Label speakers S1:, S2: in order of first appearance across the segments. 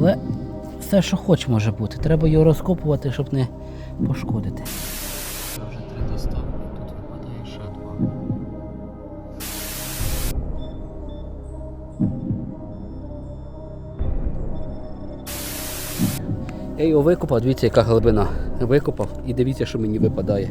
S1: Але все, що хоч може бути. Треба його розкопувати, щоб не пошкодити. Це вже три доставки, тут випадає ще два. Я його викопав, дивіться, яка глибина. Викопав і дивіться, що мені випадає.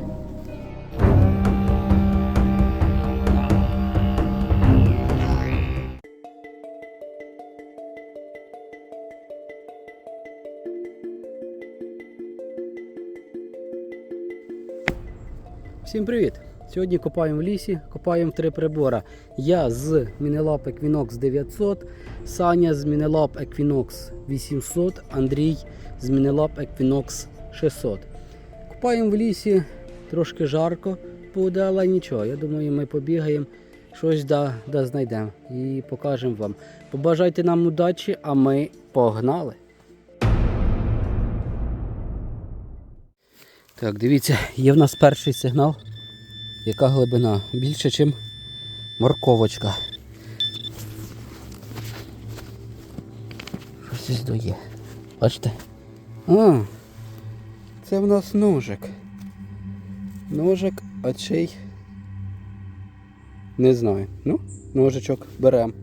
S1: Всім привіт! Сьогодні копаємо в лісі, копаємо три прибора. Я з Мінелап Equinox 900, Саня з Мінелап Equinox 800, Андрій з Мінелап Equinox 600. Копаємо в лісі, трошки жарко буде, але нічого. Я думаю, ми побігаємо, щось да, да знайдемо і покажемо вам. Побажайте нам удачі, а ми погнали! Так, дивіться, є в нас перший сигнал. Яка глибина? Більше, ніж морковочка. Щось ось доє. Бачите? А, це в нас ножик. Ножик, а чий? Не знаю. Ну, ножичок беремо.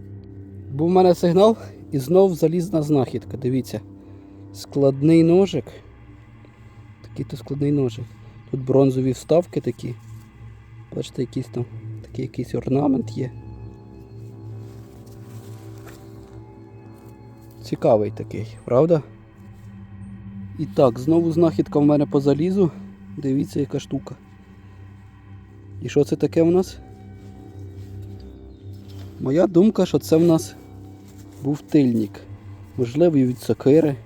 S1: Був в мене сигнал і знов залізна знахідка. Дивіться. Складний ножик. Такий то складний ножик. Тут бронзові вставки такі. Бачите, якийсь там такий якийсь орнамент є. Цікавий такий, правда? І так, знову знахідка в мене по залізу. Дивіться, яка штука. І що це таке в нас? Моя думка, що це в нас був тильник. Можливо, від сокири.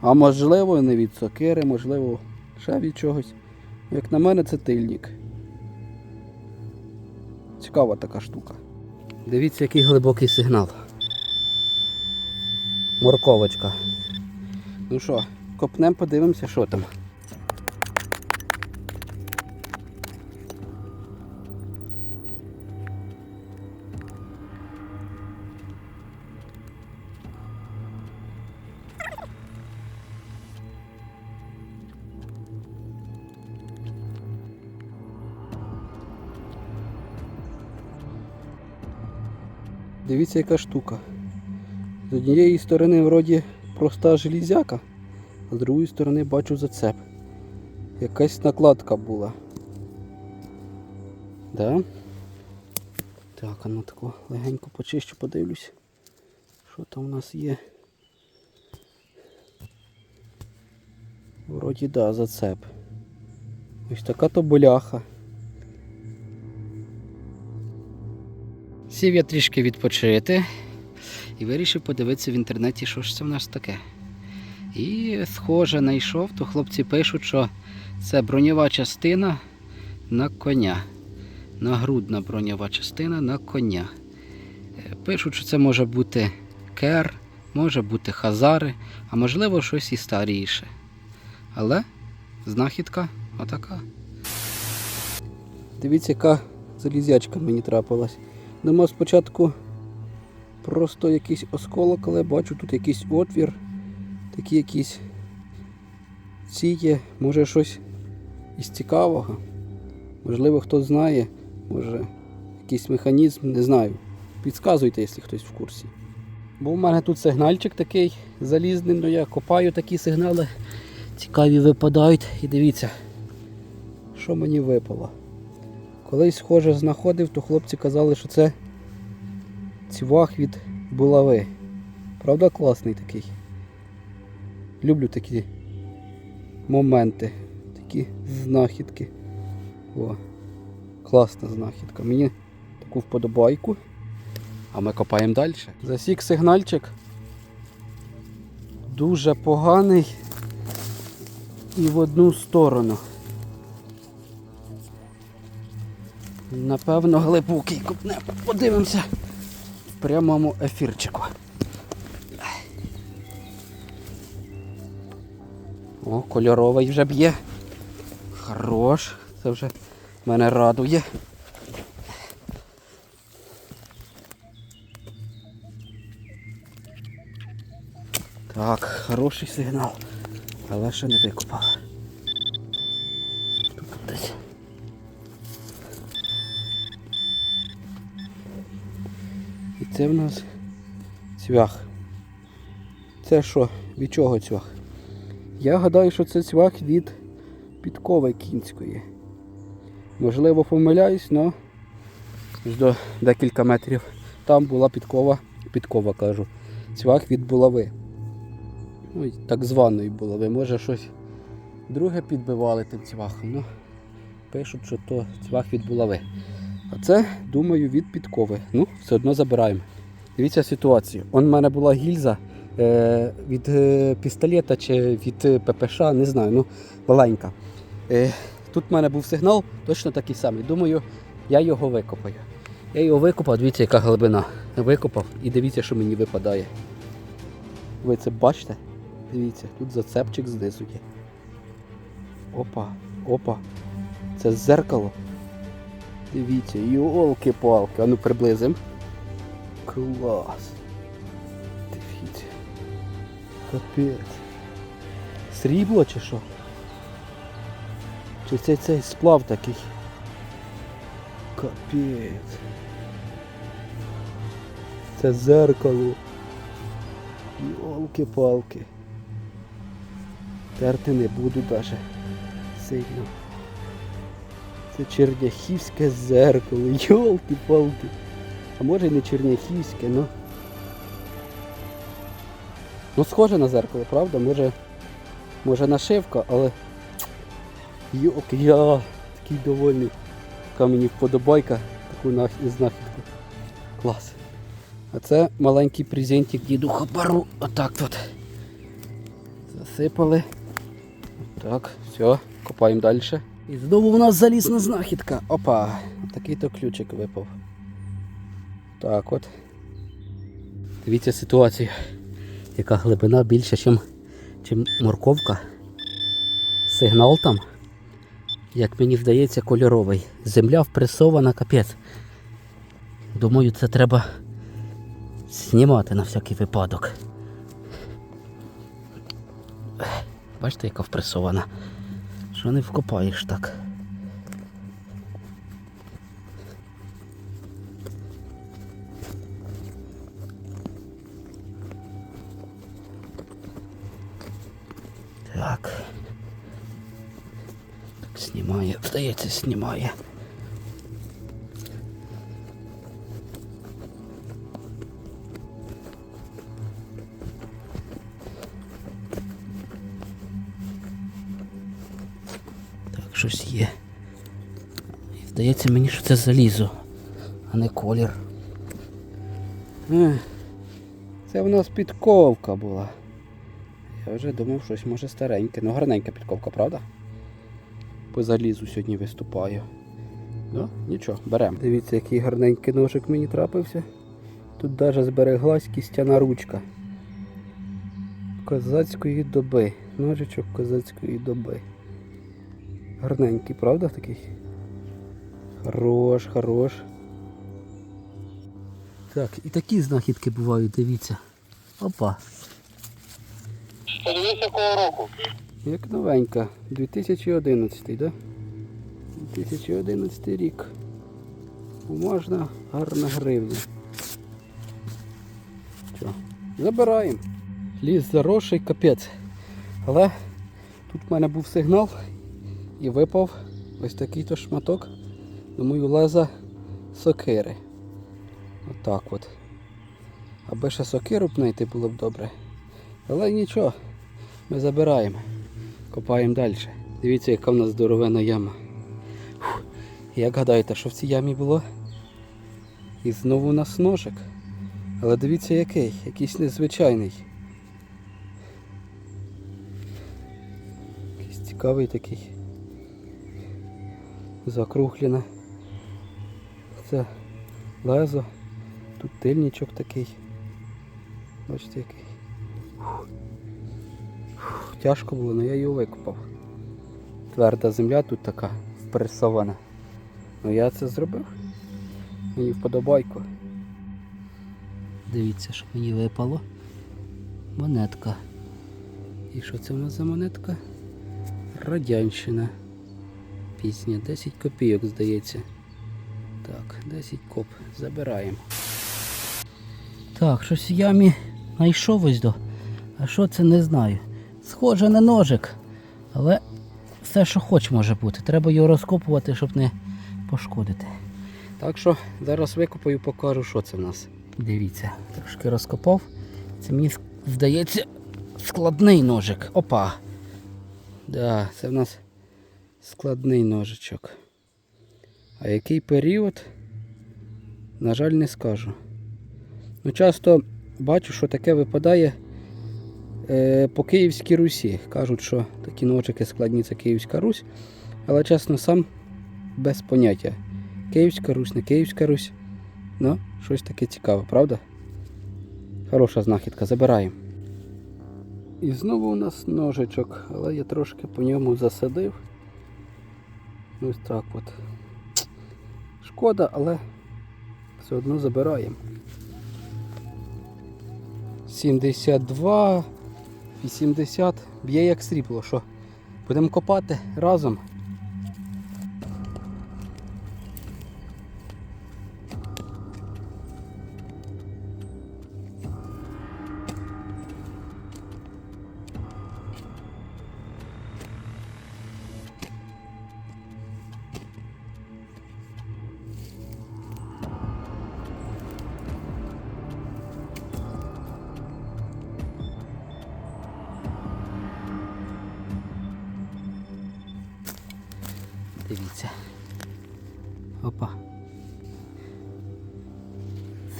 S1: А можливо, не від сокири, можливо, ще від чогось. Як на мене, це тильник. Цікава така штука. Дивіться, який глибокий сигнал. Морковочка. Ну що, копнемо, подивимося, що там. Дивіться, яка штука. З однієї сторони вроді проста железяка, а з другої сторони бачу зацеп. Якась накладка була. Да? Так, а ну тако легенько почищу, подивлюсь. Що там у нас є. Вроді да, зацеп. Ось така то боляха. Сів я трішки відпочити і вирішив подивитися в інтернеті, що ж це в нас таке. І схоже знайшов, то хлопці пишуть, що це броньова частина на коня. Нагрудна броньова частина на коня. Е, Пишуть, що це може бути кер, може бути хазари, а можливо щось і старіше. Але знахідка отака. Дивіться, яка залізячка мені трапилась. Думав спочатку просто якийсь осколок, але бачу тут якийсь отвір, такі якісь ці може щось із цікавого. Можливо, хтось знає, може якийсь механізм, не знаю. Підказуйте, якщо хтось в курсі. Бо в мене тут сигнальчик такий залізний, ну я копаю такі сигнали, цікаві випадають. І дивіться, що мені випало. Колись схоже знаходив, то хлопці казали, що це цвах від булави. Правда, класний такий. Люблю такі моменти, такі знахідки. О, класна знахідка. Мені таку вподобайку. А ми копаємо далі. Засік сигнальчик. Дуже поганий і в одну сторону. Напевно, глибокий копне. Подивимося в прямому ефірчику. О, кольоровий вже б'є. Хорош. Це вже мене радує. Так, хороший сигнал. Але ще не викопав. Це в нас цвях. Це що? Від чого цвях? Я гадаю, що це цвях від підкови кінської. Можливо, помиляюсь, але до декілька метрів там була підкова, підкова кажу, цвях від булави. Ну, так званої булави. Може щось друге підбивали тим цвахом. Ну, пишуть, що то цвях від булави. А це, думаю, від підкови. Ну, все одно забираємо. Дивіться ситуацію. Он в мене була гільза е, від е, пістолета чи від е, ППШ, не знаю, ну маленька. Е, тут в мене був сигнал, точно такий самий. Думаю, я його викопаю. Я його викопав, дивіться, яка глибина. Викопав і дивіться, що мені випадає. Ви це бачите? Дивіться, тут зацепчик знизу є. Опа, опа. Це зеркало. Дивіться, йолки-палки. А ну приблизим. Клас. Дивіться. Капець. Срібло чи що? Чи це цей сплав такий? Капець. Це зеркало. Йолки-палки. Терти не буду даже сильно. Це черняхівське зеркало. Йолки-палки. А може і не черняхівське, ну. Ну схоже на зеркало, правда? Може, може нашивка, але. Йолки, я такий довольний. Така мені вподобайка, таку знахідку. Клас. А це маленький презентик дідуха пару. Отак тут. Засипали. Так, все, копаємо далі. І знову у нас залізна знахідка. Опа! Такий то ключик випав. Так от. Дивіться ситуацію. Яка глибина більша, ніж чим морковка. Сигнал там, як мені здається, кольоровий. Земля впресована капець. Думаю, це треба знімати на всякий випадок. Бачите, яка впресована. Що не вкопаєш так. Так. Так, знімає. Здається, знімає. Щось є. І Здається мені, що це залізо, а не колір. Ех, Це в нас підковка була. Я вже думав, щось може стареньке. Ну гарненька підковка, правда? По залізу сьогодні виступаю. Ну, нічого, беремо. Дивіться, який гарненький ножик мені трапився. Тут навіть збереглась кістяна ручка. Козацької доби. Ножичок козацької доби. Гарненький, правда такий? Хорош, хорош. Так, і такі знахідки бувають, дивіться. Опа.
S2: Подивись, якого року.
S1: Як новенька. 2011, да? 2011 рік. Можна гарна гривня. Що? Забираємо. Ліс заросший, капець. Але тут в мене був сигнал і випав ось такий то шматок на мою леза сокири. Отак от. Аби ще сокиру б знайти було б добре. Але нічого, ми забираємо. Копаємо далі. Дивіться, яка в нас здоровена яма. Фух. Як гадаєте, що в цій ямі було? І знову у нас ножик. Але дивіться який, якийсь незвичайний. Якийсь цікавий такий. Закруглене. Це лезо. Тут тильничок такий. Бачите який. Фух. Фух, Тяжко було, але я його викопав. Тверда земля тут така впресована. Ну я це зробив. Мені вподобайку. Дивіться, що мені випало. Монетка. І що це у нас за монетка? Радянщина. Пісня. 10 копійок, здається. Так, 10 коп. Забираємо. Так, щось в ямі знайшов ось до. А що це не знаю. Схоже на ножик. Але все, що хоч може бути. Треба його розкопувати, щоб не пошкодити. Так що зараз викопаю, покажу, що це в нас. Дивіться, трошки розкопав. Це мені здається складний ножик. Опа. Да, це в нас складний ножичок. А який період? На жаль, не скажу. Ну, часто бачу, що таке випадає е, по Київській Русі. Кажуть, що такі ножики складні це Київська Русь. Але чесно, сам без поняття. Київська Русь, не Київська Русь. Ну, щось таке цікаве, правда? Хороша знахідка, забираємо. І знову у нас ножичок, але я трошки по ньому засадив. Ось так от. Шкода, але все одно забираємо. 72, 80, б'є як срібло, що будемо копати разом.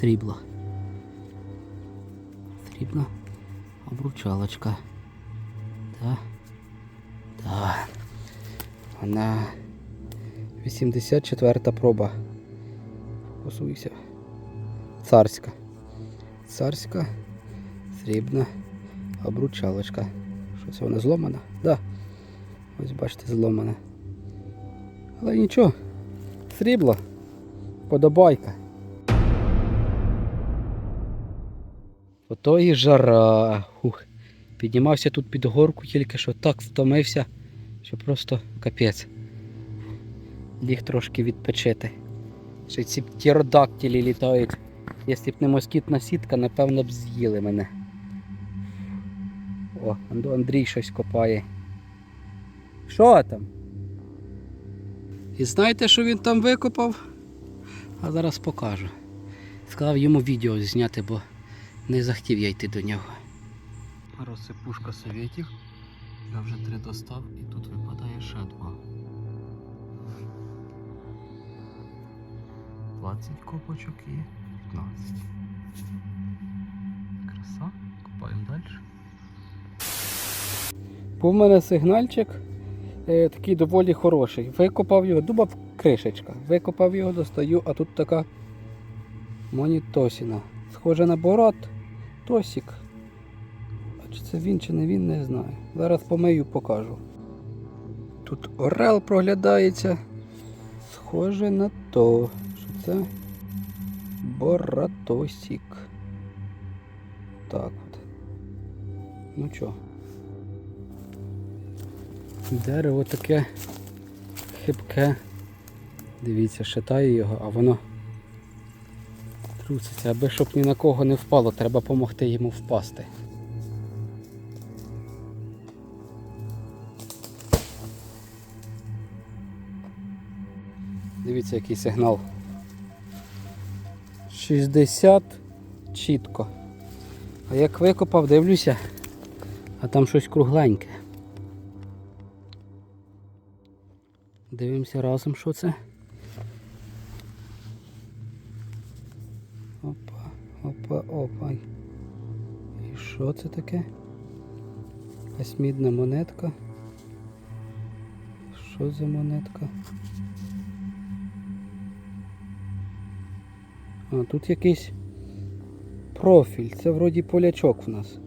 S1: Срібло. Срібна обручалочка. Да. Да. Вона 84 проба. Посуйся. Царська. Царська срібна обручалочка. Що це вона зломана? Да. Ось бачите, зломана. Але нічого, срібло, подобайка. Ото і жара. Хух. Піднімався тут під горку, тільки що так втомився, що просто капець. Ліг трошки відпочити. Ще ці птеродактилі літають. Якщо б не москітна сітка, напевно б з'їли мене. О, Андрій щось копає. Що там? І знаєте, що він там викопав? А зараз покажу. Сказав йому відео зняти, бо не захотів я йти до нього. Розсипушка совєтів. Я вже три достав і тут випадає ще два. 20 копочок і 15. Краса. Копаємо далі. Був в мене сигнальчик е, такий доволі хороший. Викопав його, думав кришечка. Викопав його, достаю, а тут така монітосіна. Схоже на борат, тосік. А чи це він чи не він, не знаю. Зараз помию, покажу. Тут орел проглядається. Схоже на то, що це боратосік. Так от. Ну чо. Дерево таке хибке. Дивіться, шатаю його, а воно труситься. Аби щоб ні на кого не впало, треба допомогти йому впасти. Дивіться, який сигнал. 60 чітко. А як викопав, дивлюся, а там щось кругленьке. Дивимося разом, що це. Опа, опа. І що це таке? Якась мідна монетка. Що за монетка? А, тут якийсь профіль. Це вроді полячок в нас.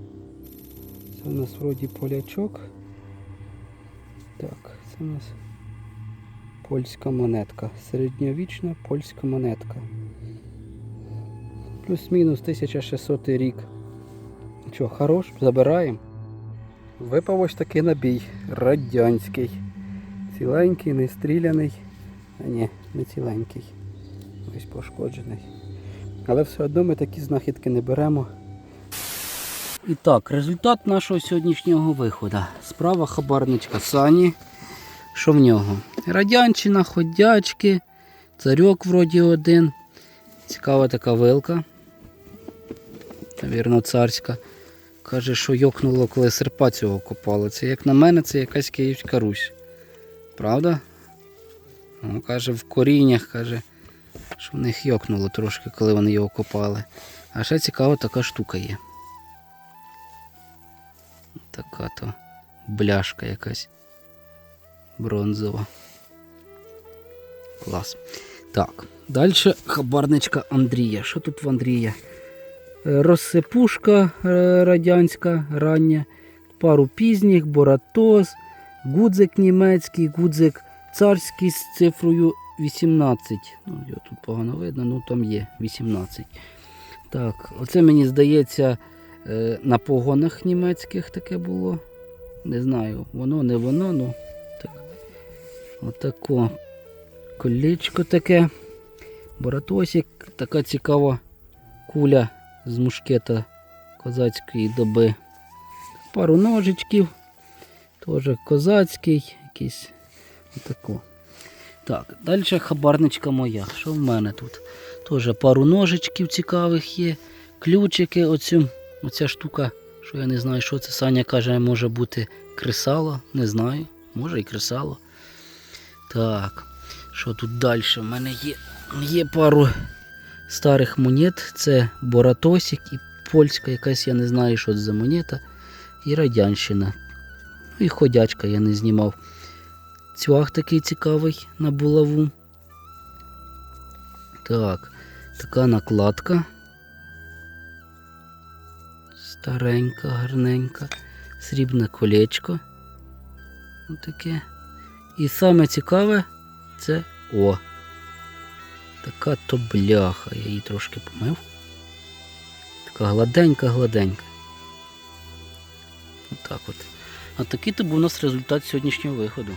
S1: Це в нас вроді полячок. Так, це у нас польська монетка. Середньовічна польська монетка. Плюс-мінус 1600 рік. Що, хорош, забираємо. Випав ось такий набій. Радянський. Ціленький, не стріляний. А ні, не ціленький. Ось пошкоджений. Але все одно ми такі знахідки не беремо. І так, результат нашого сьогоднішнього виходу. Справа хабарничка Сані. Що в нього? Радянщина, ходячки, царьок вроді один. Цікава така вилка. Навірно, царська. Каже, що йокнуло, коли серпа цього копали. Це, як на мене, це якась Київська Русь. Правда? Ну, каже, в коріннях, каже, що в них йокнуло трошки, коли вони його копали. А ще цікава така штука є. Така то бляшка якась бронзова. Клас. Так, далі хабарничка Андрія. Що тут в Андрія? Е, Розсипушка е, радянська рання, пару пізніх, боратоз, гудзик німецький, гудзик царський з цифрою 18. Ну, його тут погано видно, ну там є 18. Так, оце мені здається е, на погонах німецьких таке було. Не знаю, воно, не воно, ну так. Отако колечко таке. Боратосик, така цікава куля з мушкета козацької доби. Пару ножичків, теж козацький, якийсь отако. Так, далі хабарничка моя. Що в мене тут? Теж пару ножичків цікавих є. Ключики, оцю, оця штука, що я не знаю, що це. Саня каже, може бути кресало. Не знаю. Може і кресало. Так, що тут далі? В мене є, є пару старих монет. Це Боратосик і польська якась, я не знаю, що це за монета. І радянщина. Ну і ходячка я не знімав. Цвях такий цікавий на булаву. Так, така накладка. Старенька, гарненька. Срібне колечко. Отаке. І саме цікаве це о. Така то бляха. Я її трошки помив. Така гладенька-гладенька. Отак от. А такий то був у нас результат сьогоднішнього виходу.